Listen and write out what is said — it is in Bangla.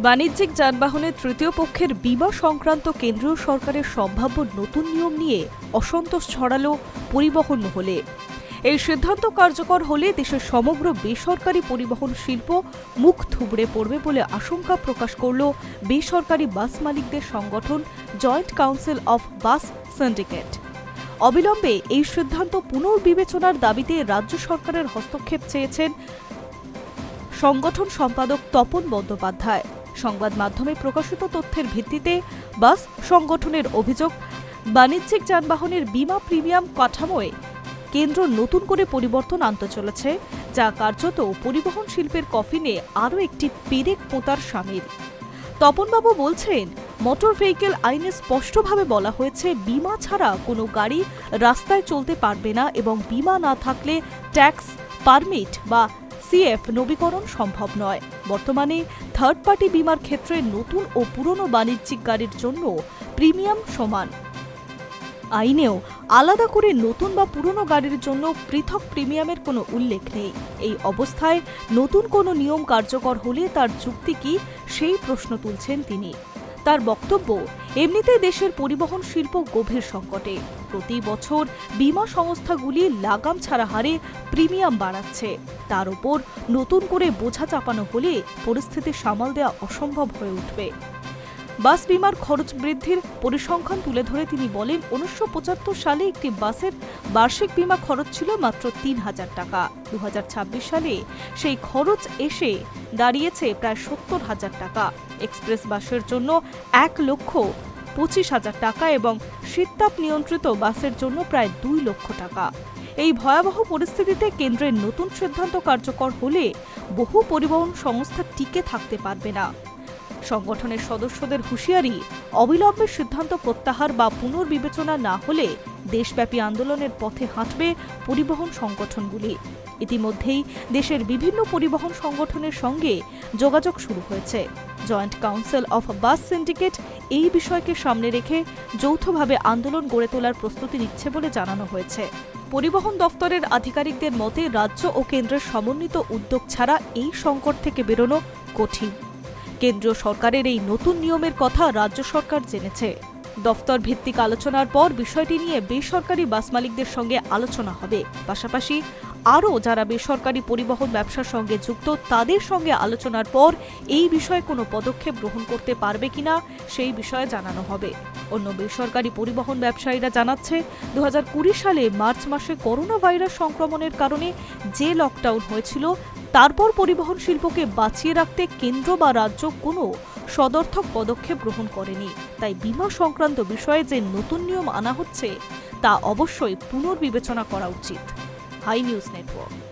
বাণিজ্যিক যানবাহনের তৃতীয় পক্ষের বিমা সংক্রান্ত কেন্দ্রীয় সরকারের সম্ভাব্য নতুন নিয়ম নিয়ে অসন্তোষ ছড়ালো পরিবহন মহলে। এই সিদ্ধান্ত কার্যকর হলে দেশের সমগ্র বেসরকারি পরিবহন শিল্প মুখ থুবড়ে পড়বে বলে আশঙ্কা প্রকাশ করল বেসরকারি বাস মালিকদের সংগঠন joint council of bus syndicate. অবিলম্বে এই সিদ্ধান্ত পুনর্বিবেচনার দাবিতে রাজ্য সরকারের হস্তক্ষেপ চেয়েছেন সংগঠন সম্পাদক তপন বন্দ্যোপাধ্যায়। সংবাদ মাধ্যমে প্রকাশিত তথ্যের ভিত্তিতে বাস সংগঠনের অভিযোগ, বাণিজ্যিক যানবাহনের বীমা প্রিমিয়াম কাঠামোয় কেন্দ্র নতুন করে পরিবর্তন আনতে চলেছে, যা কার্যত পরিবহন শিল্পের কফিনে আরও একটি পেরেক পোতার সামিল। তপনবাবু বলছেন, মোটর ভেহিকেল আইনে স্পষ্টভাবে বলা হয়েছে, বিমা ছাড়া কোনো গাড়ি রাস্তায় চলতে পারবে না এবং বিমা না থাকলে ট্যাক্স, পারমিট বা সিএফ নবীকরণ সম্ভব নয়। বর্তমানে থার্ড পার্টি বিমার ক্ষেত্রে নতুন ও পুরনো বাণিজ্যিক গাড়ির জন্য প্রিমিয়াম সমান। আইনেও আলাদা করে নতুন বা পুরনো গাড়ির জন্য পৃথক প্রিমিয়ামের কোনো উল্লেখ নেই। এই অবস্থায় নতুন কোনো নিয়ম কার্যকর হলে তার যুক্তি কি, সেই প্রশ্ন তুলছেন তিনি। তার বক্তব্য এমনিতে দেশের পরিবহন শিল্প গভীর সংকটে। প্রতি বছর বিমা সংস্থাগুলি লাগাম ছাড়া হারে প্রিমিয়াম বাড়াচ্ছে। তার উপর নতুন করে বোঝা চাপানো হলে পরিস্থিতি সামাল দেওয়া অসম্ভব হয়ে উঠবে। বাস বিমার খরচ বৃদ্ধির পরিসংখ্যান তুলে ধরে তিনি বলেন, উনিশশো পঁচাত্তর সালে একটি বাসের বার্ষিক বিমা খরচ ছিল মাত্র তিন হাজার টাকা। দু হাজার ছাব্বিশ সালে সেই খরচ এসে দাঁড়িয়েছে প্রায় সত্তর হাজার টাকা। এক্সপ্রেস বাসের জন্য এক লক্ষ পঁচিশ হাজার টাকা এবং শীততাপ নিয়ন্ত্রিত বাসের জন্য প্রায় দুই লক্ষ টাকা। এই ভয়াবহ পরিস্থিতিতে কেন্দ্রের নতুন সিদ্ধান্ত কার্যকর হলে বহু পরিবহন সংস্থা টিকে থাকতে পারবে না। সংগঠনের সদস্যদের হুঁশিয়ারি, অবিলম্বে সিদ্ধান্ত প্রত্যাহার বা পুনর্বিবেচনা না হলে দেশব্যাপী আন্দোলনের পথে হাঁটবে পরিবহন সংগঠনগুলি। ইতিমধ্যেই দেশের বিভিন্ন পরিবহন সংগঠনের সঙ্গে যোগাযোগ শুরু হয়েছে। Joint council of bus syndicate এই বিষয়কে সামনে রেখে যৌথভাবে আন্দোলন গড়ে তোলার প্রস্তুতি নিচ্ছে বলে জানানো হয়েছে। পরিবহন দফতরের আধিকারিকদের মতে, রাজ্য ও কেন্দ্রের সমন্বিত উদ্যোগ ছাড়া এই সংকট থেকে বেরোনো কঠিন। কেন্দ্রীয় সরকারের এই নতুন নিয়মের কথা রাজ্য সরকার জেনেছে। দফতর ভিত্তিক আলোচনার পর বিষয়টি নিয়ে বেসরকারি বাস মালিকদের সঙ্গে আলোচনা হবে। পাশাপাশি আরও যারা বেসরকারি পরিবহন ব্যবসার সঙ্গে যুক্ত, তাদের সঙ্গে আলোচনার পর এই বিষয়ে কোনো পদক্ষেপ গ্রহণ করতে পারবে কিনা সেই বিষয়ে জানানো হবে। অন্য বেসরকারি পরিবহন ব্যবসায়ীরা জানাচ্ছে দু হাজার কুড়ি সালে মার্চ মাসে করোনা ভাইরাস সংক্রমণের কারণে যে লকডাউন হয়েছিল তারপর পরিবহন শিল্পকে বাঁচিয়ে রাখতে কেন্দ্র বা রাজ্য কোনো সদর্থক পদক্ষেপ গ্রহণ করেনি। তাই বিমা সংক্রান্ত বিষয়ে যে নতুন নিয়ম আনা হচ্ছে, তা অবশ্যই পুনর্বিবেচনা করা উচিত। Hi news network.